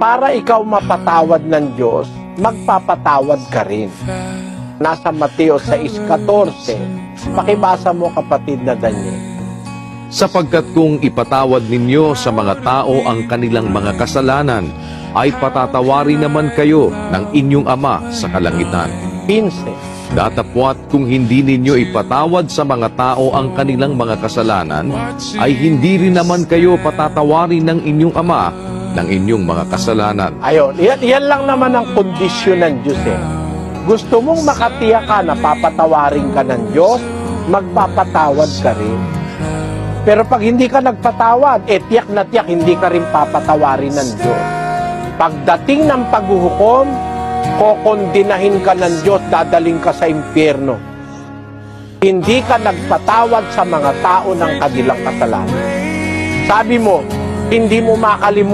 para ikaw mapatawad ng Diyos, magpapatawad ka rin. Nasa Mateo 6.14. Pakibasa mo kapatid na Daniel. Sapagkat kung ipatawad ninyo sa mga tao ang kanilang mga kasalanan, ay patatawari naman kayo ng inyong Ama sa kalangitan. 15. Datapwat kung hindi ninyo ipatawad sa mga tao ang kanilang mga kasalanan, ay hindi rin naman kayo patatawari ng inyong Ama ng inyong mga kasalanan. Ayun, yan, yan lang naman ang kondisyon ng Diyos eh. Gusto mong makatiyak ka na papatawarin ka ng Diyos, magpapatawad ka rin. Pero pag hindi ka nagpatawad, eh tiyak na tiyak hindi ka rin papatawarin ng Diyos. Pagdating ng paghuhukom, kokondinahin ka ng Diyos, dadaling ka sa impyerno. Hindi ka nagpatawad sa mga tao ng kanilang kasalanan. Sabi mo, hindi mo makalimutan